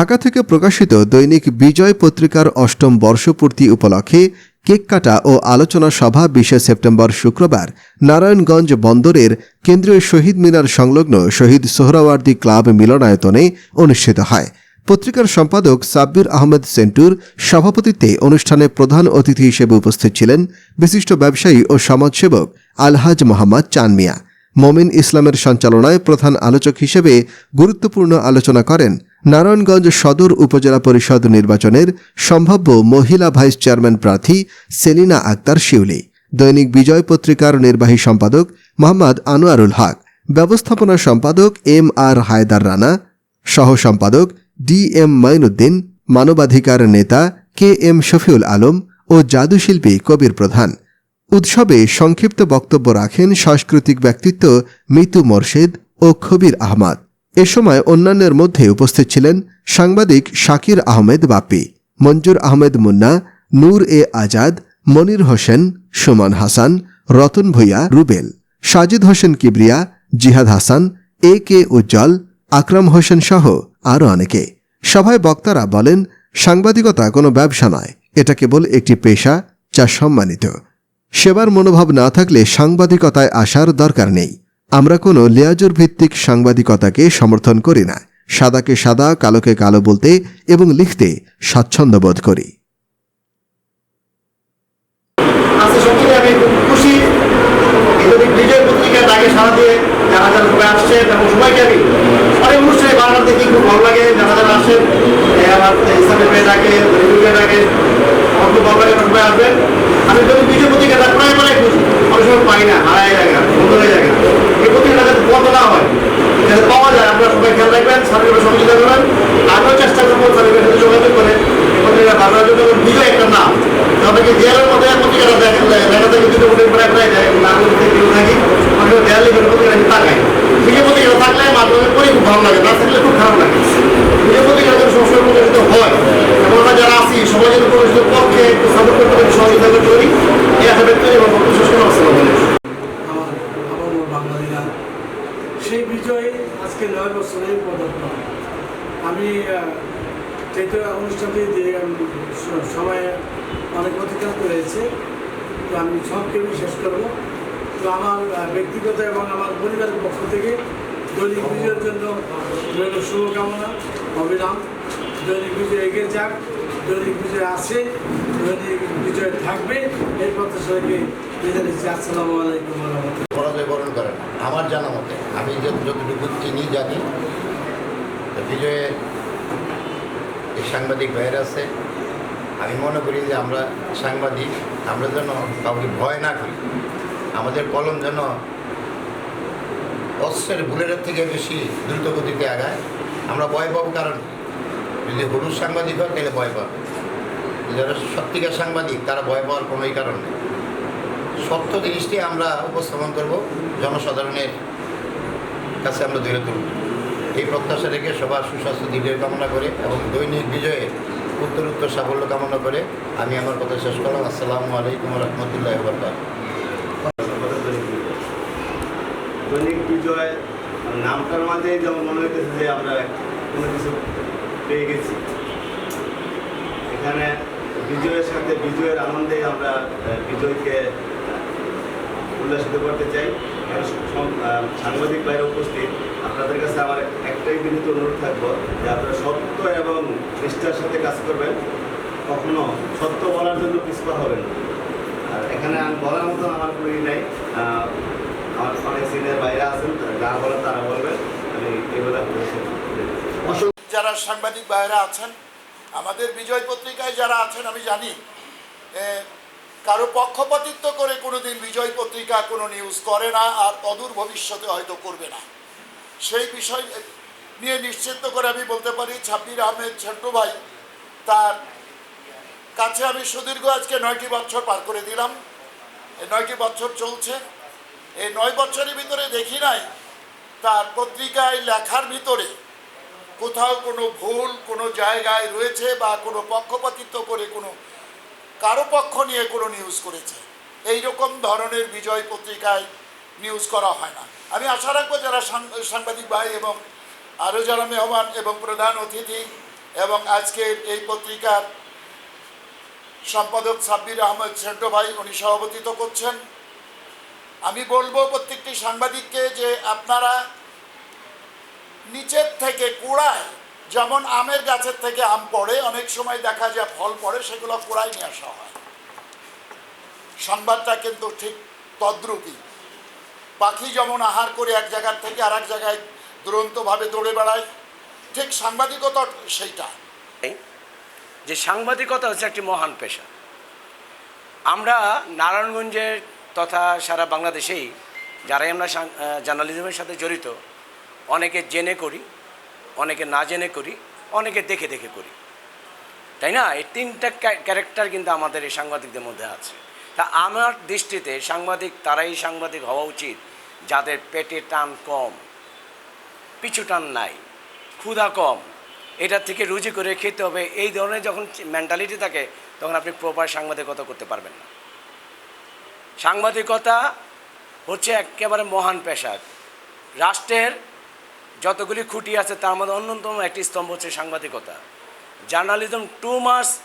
ঢাকা থেকে প্রকাশিত দৈনিক বিজয় পত্রিকার অষ্টম বর্ষপূর্তি উপলক্ষে কেক কাটা ও আলোচনা সভা বিশে সেপ্টেম্বর শুক্রবার নারায়ণগঞ্জ বন্দরের কেন্দ্রীয় শহীদ মিনার সংলগ্ন শহীদ সোহরাওয়ার্দী ক্লাব মিলনায়তনে অনুষ্ঠিত হয়। পত্রিকার সম্পাদক সাব্বির আহমেদ সেন্টুর সভাপতিত্বে অনুষ্ঠানে প্রধান অতিথি হিসেবে উপস্থিত ছিলেন বিশিষ্ট ব্যবসায়ী ও সমাজসেবক আলহাজ মোহাম্মদ চান মিয়া মমিন ইসলামের সঞ্চালনায় প্রধান আলোচক হিসেবে গুরুত্বপূর্ণ আলোচনা করেন নারায়ণগঞ্জ সদর উপজেলা পরিষদ নির্বাচনের সম্ভাব্য মহিলা ভাইস চেয়ারম্যান প্রার্থী সেলিনা আক্তার শিউলি, দৈনিক বিজয় পত্রিকার নির্বাহী সম্পাদক মোহাম্মদ আনোয়ারুল হক, ব্যবস্থাপনা সম্পাদক এম আর হায়দার রানা, সহ সম্পাদক ডি এম মাইনুদ্দিন, মানবাধিকার নেতা কে এম শফিউল আলম ও জাদুশিল্পী কবির প্রধান। উৎসবে সংক্ষিপ্ত বক্তব্য রাখেন সাংস্কৃতিক ব্যক্তিত্ব মিতু মোর্শেদ ও খবির আহমদ। এ সময় অন্যান্যের মধ্যে উপস্থিত ছিলেন সাংবাদিক শাকির আহমেদ বাপ্পি, মঞ্জুর আহমেদ মুন্না, নূর এ আজাদ, মনির হোসেন, সুমন হাসান, রতন ভূঁইয়া, রুবেল, সাজিদ হোসেন কিবরিয়া, জিহাদ হাসান, এ কে উজ্জ্বল, আকরাম হোসেন সহ আরও অনেকে। সভায় বক্তারা বলেন, সাংবাদিকতা কোনো ব্যবসা নয়, এটা কেবল একটি পেশা যা সম্মানিত। সেবার মনোভাব না থাকলে সাংবাদিকতায় আসার দরকার নেই। আমরা কোনো লেয়াজুর ভিত্তিক সাংবাদিকতাকে সমর্থন করি না। সাদাকে সাদা, কালোকে কালো বলতে এবং লিখতে স্বাচ্ছন্দ্য বোধ করি। সবাইকে আমি যদি বিজয় পত্রিকা প্রায় প্রায় খুশি। অনেক সময় পাই না, হারায় যায় না, বন্ধ হয়ে যায় না এই পত্রিকা যাতে বন্ধ না হয় যাতে পাওয়া যায়, আপনারা সবাই খেয়াল রাখবেন, সার্বিক সহযোগিতা করবেন। আমিও চেষ্টা করব সার্বিকের সাথে যোগাযোগ করে। পত্রিকা ভালো জন্য দিলে একটা নাম তাদেরকে দেয়ালের মধ্যে পত্রিকাটা দেখেন দেখা থাকে দুটো কোটি প্রায় প্রায় দেয় কেউ থাকি দেয়াল পত্রিকা আমি তাকাই বিজয় পত্রিকা থাকলে মাধ্যমে পড়ি খুব ভালো লাগে না থাকলে খুব খারাপ লাগে বিজয় পত্রিকা যেন সবসময় প্রকাশিত হয় এবং আমরা যারা আছি সবাই যেন প্রকাশিত পক্ষে একটু সাপোর্ট করতে পারি সহযোগিতা করতে পারি এই আশা ব্যক্ত করি এবং বক্তব্য শেষ করে আসসালামু আলাইকুম আমার আবহাওয়া বাঙালিরা সেই বিজয়ে আজকে নয় বছরের পদার্পণ আমি যেহেতু অনুষ্ঠানটি দিয়ে আমি স- সময় অনেক অতিক্রান্ত রয়েছে সংক্ষেপে শেষ করব। তো আমার ব্যক্তিগত এবং আমার পরিবারের পক্ষ থেকে দৈনিক বিজয়ের জন্য শুভকামনা অবিরাম দৈনিক বিজয় এগিয়ে যাক, দৈনিক বিজয় আছে, দৈনিক বিজয় থাকবে। এই প্রত্যাশা রেখে বিদায় নিচ্ছি আসসালামু আলাইকুম পরাজয় বরণ করেন। আমার জানা মতে, আমি যত- যতটুকু চিনি, জানি, বিজয়ে সাংবাদিক ভাইয়ের আছে। আমি মনে করি যে আমরা সাংবাদিক, আমরা যেন কাউকে ভয় না করি। আমাদের কলম যেন অস্ত্রের বুলেটের থেকে বেশি দ্রুত গতিতে আগায়। আমরা ভয় পাবো কারণ যদি হলুদ সাংবাদিক হয়, তাহলে ভয় পাবে। যারা সত্যিকার সাংবাদিক, তারা ভয় পাওয়ার কোনোই কারণ নেই। সত্য জিনিসটি আমরা উপস্থাপন করব, জনসাধারণের কাছে আমরা ধরে তুলব এই প্রত্যাশা রেখে সবার সুস্বাস্থ্য দীর্ঘের কামনা করে এবং দৈনিক বিজয়ে উত্তর উত্তর সাফল্য কামনা করে আমি আমার কথা শেষ করলাম। আসসালামু আলাইকুম রহমতুল্লাহ বরকাত দৈনিক বিজয় নামটার মাঝে যেমন মনে হইতেছে যে আমরা কোনো কিছু পেয়ে গেছি। এখানে বিজয়ের সাথে বিজয়ের আনন্দে আমরা বিজয়কে উল্লাসিত করতে চাই। সাংবাদিক বাইরে উপস্থিত। আপনাদের কাছে আমার একটাই বিনীত অনুরোধ থাকব যে আপনারা সত্য এবং নিষ্ঠার সাথে কাজ করবেন। কখনো সত্য বলার জন্য পিছপা হবেন আর এখানে বলার মতো আমার কোনো ই নেই। আমার অনেক সিনিয়র বাইরে আছেন যা বলেন তারা বলবেন। আমি এগুলো আপনাদের যারা সাংবাদিক ভাইয়েরা আছেন, আমাদের বিজয় পত্রিকায় যারা আছেন, আমি জানি কারও পক্ষপাতিত্ব করে কোনোদিন বিজয় পত্রিকা কোনো নিউজ করে না, আর অদূর ভবিষ্যতে হয়তো করবে না। সেই বিষয় নিয়ে নিশ্চিত করে আমি বলতে পারি, ছাব্বির আহমেদ ছোট্ট ভাই, তার কাছে আমি সুদীর্ঘ আজকে নয়টি বছর পার করে দিলাম। এই নয়টি বছর চলছে। এই নয় বছরের ভিতরে দেখি নাই, তার পত্রিকায় লেখার ভিতরে কোথাও কোনো ভুল, কোনো জায়গায় রয়েছে বা কোনো পক্ষপাতিত্ব করে কোনো কারও পক্ষ নিয়ে কোনো নিউজ করেছে। এই রকম ধরনের বিজয় পত্রিকায় নিউজ করা হয় না। আমি আশা রাখব যারা সাংবাদিক ভাই এবং আরও যারা মেহমান এবং প্রধান অতিথি এবং আজকের এই পত্রিকার সম্পাদক সাব্বির আহমেদ সেন্টো ভাই, উনি সভাপতিত্ব করছেন। আমি বলব প্রত্যেকটি সাংবাদিককে যে আপনারা নিচের থেকে কুড়ায়, যেমন আমের গাছের থেকে আম পড়ে, অনেক সময় দেখা যায় ফল পড়ে, সেগুলো কুড়ায় নিয়ে আসা হয়। সংবাদটা কিন্তু ঠিক তদ্রূপই পাখি যেমন আহার করে এক জায়গার থেকে আর এক জায়গায় দুরন্তভাবে দৌড়ে বেড়ায়, ঠিক সাংবাদিকতা সেইটা। যে সাংবাদিকতা হচ্ছে একটি মহান পেশা। আমরা নারায়ণগঞ্জের তথা সারা বাংলাদেশেই, যারাই আমরা জার্নালিজমের সাথে জড়িত, অনেকে জেনে করি, অনেকে না জেনে করি, অনেকে দেখে দেখে করি। তাই না? এই তিনটা ক্যারেক্টার কিন্তু আমাদের এই সাংবাদিকদের মধ্যে আছে। তা আমার দৃষ্টিতে সাংবাদিক, তারাই সাংবাদিক হওয়া উচিত যাদের পেটে টান কম, পিছু টান নাই, ক্ষুধা কম, এটা থেকে রুজি করে খেতে হবে। এই ধরনের যখন মেন্টালিটি থাকে, তখন আপনি প্রপার সাংবাদিকতা করতে পারবেন না। সাংবাদিকতা হচ্ছে একেবারে মহান পেশা। রাষ্ট্রের যতগুলি খুঁটি আছে, তার মধ্যে অন্যতম একটি স্তম্ভ হচ্ছে সাংবাদিকতা। জার্নালিজম টু মাস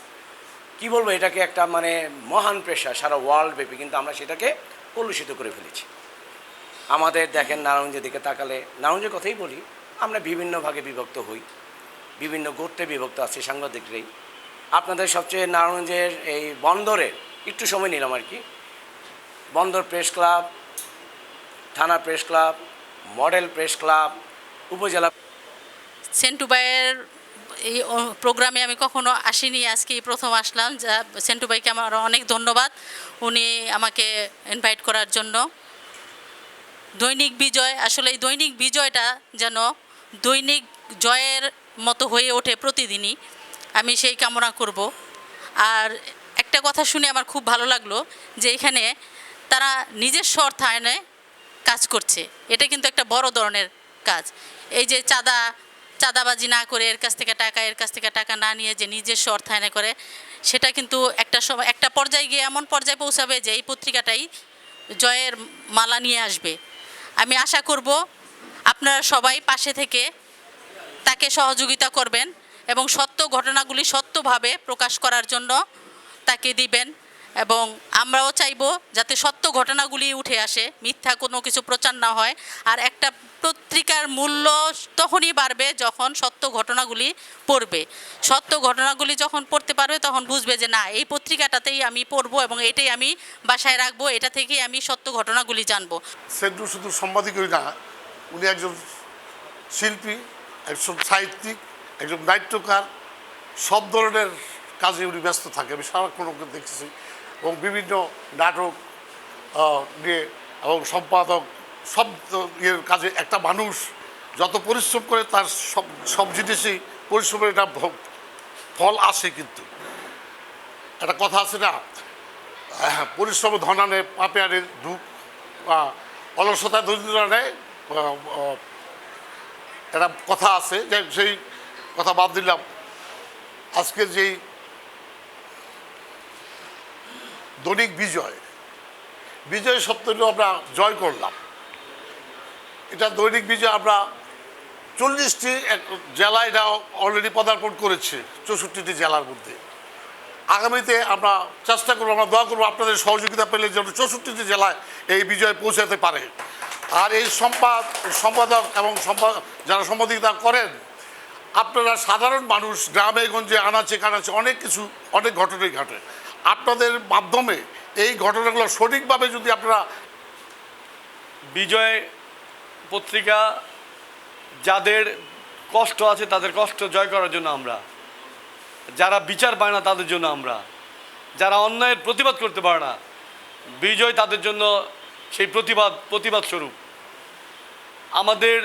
কি বলব, এটাকে একটা মানে মহান পেশা, সারা ওয়ার্ল্ড ব্যাপী। কিন্তু আমরা সেটাকে কলুষিত করে ফেলেছি। আমাদের দেখেন নারায়ণজের দিকে তাকালে নারায়ণজের কথাই বলি, আমরা বিভিন্ন ভাগে বিভক্ত হই, বিভিন্ন গোত্রে বিভক্ত আছে সাংবাদিকরাই। আপনাদের সবচেয়ে নারায়ণগঞ্জের এই বন্দরের একটু সময় নিলাম আর কি। বন্দর প্রেস ক্লাব, থানা press club, model press club, উপজেলা সেন্টুবাইয়ের এই প্রোগ্রামে আমি কখনো আসিনি আজকে প্রথম আসলাম। যা সেন্টুবাইকে আমার অনেক ধন্যবাদ। উনি আমাকে ইনভাইট করার জন্য। দৈনিক বিজয়, আসলে এই দৈনিক বিজয়টা যেন দৈনিক জয়ের মতো হয়ে ওঠে প্রতিদিনই, আমি সেই কামনা করব। আর একটা কথা শুনে আমার খুব ভালো লাগল যে এখানে তারা নিজস্ব অর্থায়নে কাজ করছে। এটা কিন্তু একটা বড় ধরনের কাজ। এই যে চাঁদা, চাঁদাবাজি না করে এর কাছ থেকে টাকা, এর কাছ থেকে টাকা না নিয়ে যে নিজস্ব অর্থায়নে করে, সেটা কিন্তু একটা সময় একটা পর্যায়ে গিয়ে এমন পর্যায়ে পৌঁছাবে যে এই পত্রিকাটাই জয়ের মালা নিয়ে আসবে। আমি আশা করব আপনারা সবাই পাশে থেকে তাকে সহযোগিতা করবেন এবং সত্য ঘটনাগুলি সত্যভাবে প্রকাশ করার জন্য তাকে দিবেন। এবং আমরাও চাইব যাতে সত্য ঘটনাগুলি উঠে আসে, মিথ্যা কোনো কিছু প্রচার না হয়। আর একটা পত্রিকার মূল্য তখনই বাড়বে যখন সত্য ঘটনাগুলি পড়বে। সত্য ঘটনাগুলি যখন পড়তে পারবে তখন বুঝবে যে না, এই পত্রিকাটাতেই আমি পড়ব এবং এটাই আমি বাসায় রাখব, এটা থেকেই আমি সত্য ঘটনাগুলি জানব। সেন্টু শুধু সাংবাদিকই না, উনি একজন শিল্পী, একজন সাহিত্যিক, একজন নাট্যকার, সব ধরনের কাজে উনি ব্যস্ত থাকে আমি সারাক্ষণ ওকে দেখেছি এবং বিভিন্ন নাটক নিয়ে এবং সম্পাদক সব ইয়ের কাজে একটা মানুষ যত পরিশ্রম করে তার সব সব জিনিসই পরিশ্রমের একটা ফল আসে কিন্তু। একটা কথা আছে না আহ, পরিশ্রম ধনানে পাপে আনে দুঃখ অলসতা দরিদ্র নেয় একটা কথা আছে যে সেই কথা বাদ দিলাম। আজকে যেই দৈনিক বিজয়। বিজয় সপ্তাহ আমরা জয় করলাম। এটা দৈনিক বিজয় আমরা চল্লিশটি জেলায় এটা অলরেডি পদার্পণ করেছে, চৌষট্টিটি জেলার মধ্যে। আগামীতে আমরা চেষ্টা করব, আমরা দোয়া করব আপনাদের সহযোগিতা পেলে যেন চৌষট্টিটি জেলায় এই বিজয় পৌঁছাতে পারে। আর এই সম্পাদ, সম্পাদক এবং যারা সম্পাদিতা করেন, আপনারা সাধারণ মানুষ, গ্রামে, গঞ্জে, আনাচে, কানাচে অনেক কিছু, অনেক ঘটনাই ঘটে। আপনাদের মাধ্যমে এই ঘটনাগুলো সঠিকভাবে যদি আপনারা বিজয় পত্রিকা যাদের কষ্ট আছে তাদের কষ্ট জয় করার জন্য আমরা, যারা বিচার পায় না তাদের জন্য আমরা, যারা অন্যায়ের প্রতিবাদ করতে পারে না, বিজয় তাদের জন্য সেই প্রতিবাদ প্রতিবাদ স্বরূপ। আমাদের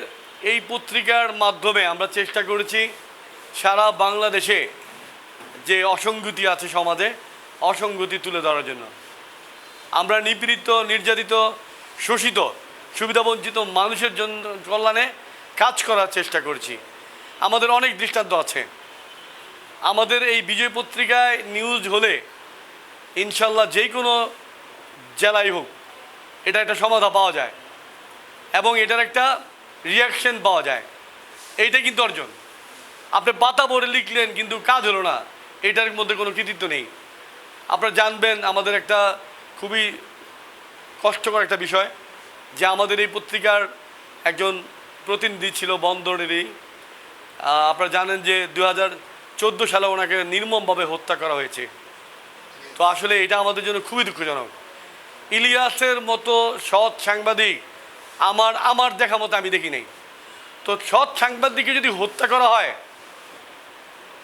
এই পত্রিকার মাধ্যমে আমরা চেষ্টা করেছি সারা বাংলাদেশে যে অসঙ্গতি আছে সমাজে অসঙ্গতি তুলে ধরার জন্য। আমরা নিপীড়িত, নির্যাতিত, শোষিত, সুবিধাবঞ্চিত মানুষের জন্য কল্যাণে কাজ করার চেষ্টা করছি। আমাদের অনেক দৃষ্টান্ত আছে। আমাদের এই বিজয় পত্রিকায় নিউজ হলে ইনশাল্লাহ যে কোনো জেলাই হোক, এটা একটা সমাধা পাওয়া যায় এবং এটার একটা রিয়াকশন পাওয়া যায়। এইটাই কিন্তু অর্জন। আপনি পাতা ভরে লিখলেন কিন্তু কাজ হলো না। এটার মধ্যে কোনো কৃতিত্ব নেই। আপনারা জানবেন আমাদের একটা খুবই কষ্টকর একটা বিষয় যে আমাদের এই পত্রিকার একজন প্রতিনিধি ছিল বন্দরেরই। আপনারা জানেন যে দু হাজার চোদ্দ সালে ওনাকে নির্মমভাবে হত্যা করা হয়েছে। তো আসলে এটা আমাদের জন্য খুবই দুঃখজনক। ইলিয়াসের মতো সৎ সাংবাদিক আমার আমার দেখা মতো আমি দেখি নাই। তো সৎ সাংবাদিককে যদি হত্যা করা হয়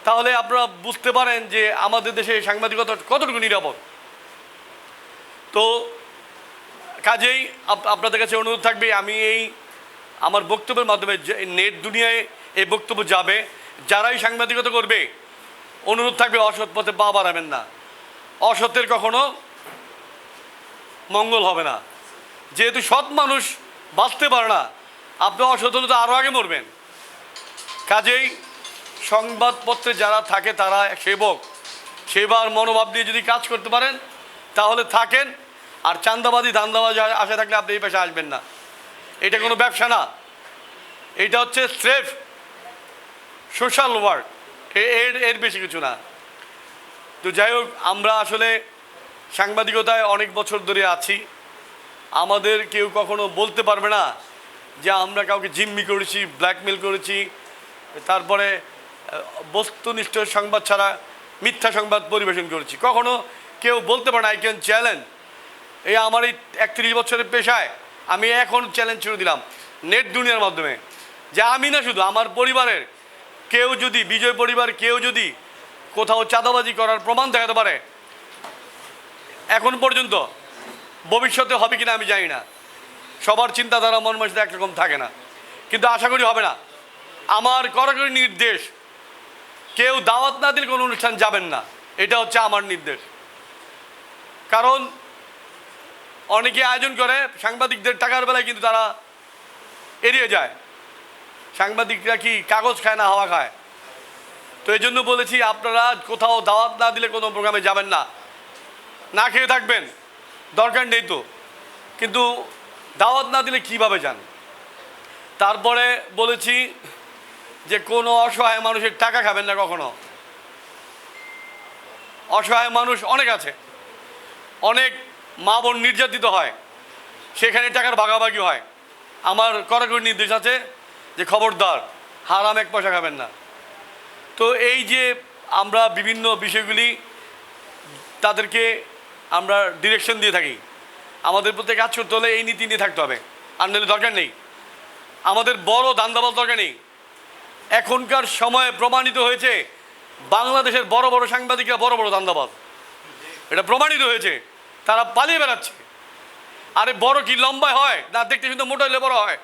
তাহলে আপনারা বুঝতে পারেন যে আমাদের দেশে সাংবাদিকতা কতটুকু নিরাপদ। তো কাজেই আপ- আপনাদের কাছে অনুরোধ থাকবে, আমি এই আমার বক্তব্যের মাধ্যমে নেট দুনিয়ায় এই বক্তব্য যাবে। যারাই সাংবাদিকতা করবে, অনুরোধ থাকবে অসৎ পথে পা বাড়াবেন না। অসতের কখনো মঙ্গল হবে না। যেহেতু সৎ মানুষ বাঁচতে পারে না, আপনি অসৎ আরও আগে মরবেন। কাজেই সংবাদপত্রে যারা থাকে তারা সেবক। সেবার মনোভাব দিয়ে যদি কাজ করতে পারেন, তাহলে থাকেন। আর চান্দাবাদী ধান্দাবাজি আশা থাকলে আপনি এই পেশে আসবেন না। এটা কোনো ব্যবসা না। এটা হচ্ছে স্রেফ সোশ্যাল ওয়ার্ক। এর এর বেশি কিছু না। তো যাই হোক, আমরা আসলে সাংবাদিকতায় অনেক বছর ধরে আছি। আমাদের কেউ কখনো বলতে পারবে না যে আমরা কাউকে জিম্মি করেছি, ব্ল্যাকমেল করেছি। তারপরে বস্তুনিষ্ঠ সংবাদ ছাড়া মিথ্যা সংবাদ পরিবেশন করেছি। কখনো কেউ বলতে পারে আই ক্যান চ্যালেঞ্জ এই আমার এই একত্রিশ বছরের পেশায় আমি এখন চ্যালেঞ্জ ছুড়ে দিলাম নেট দুনিয়ার মাধ্যমে। যে আমি না শুধু, আমার পরিবারের কেউ যদি, বিজয় পরিবার কেউ যদি কোথাও চাঁদাবাজি করার প্রমাণ দেখাতে পারে, এখন পর্যন্ত ভবিষ্যতে হবে কিনা আমি জানি না। সবার চিন্তাধারা মন মাসে একরকম থাকে না। কিন্তু আশা করি হবে না। আমার কড়াকড়ি নির্দেশ কেউ দাওয়াত না দিলে কোনো অনুষ্ঠান যাবেন না। এটা হচ্ছে আমার নির্দেশ। কারণ অনেকে আয়োজন করে, সাংবাদিকদের টাকার বেলায় কিন্তু তারা এড়িয়ে যায়। সাংবাদিকরা কি কাগজ খায় না হাওয়া খায়? তো এই জন্য বলেছি, আপনারা কোথাও দাওয়াত না দিলে কোনো প্রোগ্রামে যাবেন না। না খেয়ে থাকবেন, দরকার নেই তো। কিন্তু দাওয়াত না দিলে কীভাবে যান? তারপরে বলেছি যে কোনো অসহায় মানুষের টাকা খাবেন না কখনো। অসহায় মানুষ অনেক আছে। অনেক মা বোন নির্যাতিত হয়। সেখানে টাকার ভাগাভাগি হয়। আমার কড়াকড়ি নির্দেশ আছে যে খবরদার, হারাম এক পয়সা খাবেন না। তো এই যে আমরা বিভিন্ন বিষয়গুলি তাদেরকে আমরা ডিরেকশন দিয়ে থাকি। আমাদের প্রতি কাজ করতে হলে এই নীতি নিয়ে থাকতে হবে। আর নাহলে দরকার নেই। আমাদের বড় দান্দাবাজ দরকার নেই। এখনকার সময়ে প্রমাণিত হয়েছে, বাংলাদেশের বড় বড় সাংবাদিকরা বড় বড় দান্দাবাজ। এটা প্রমাণিত হয়েছে, তারা পালিয়ে বেড়াচ্ছে। আরে বড় কি লম্বায় হয়, না দেখতে কিন্তু মোটা হলে বড় হয়?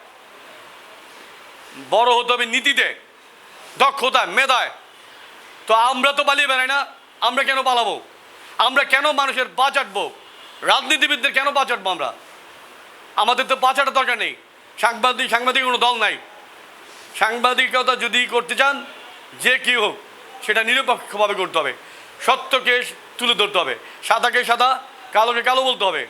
বড় হতে হবে নীতিতে দক্ষতায় মেধায়। তো আমরা তো পালিয়ে বেড়াই না, আমরা কেন পালাবো? আমরা কেন মানুষের পা চাটবো? রাজনীতিবিদদের কেন পা চাটবো আমরা? আমাদের তো পা চাটার দরকার নেই। সাংবাদিক সাংবাদিক কোনো দল নাই। সাংবাদিকতা যদি করতে চান, যে কি হোক, সেটা নিরপেক্ষভাবে করতে হবে। সত্যকে তুলে ধরতে হবে। সাদাকে সাদা, কালোকে কালো বলতে হবে।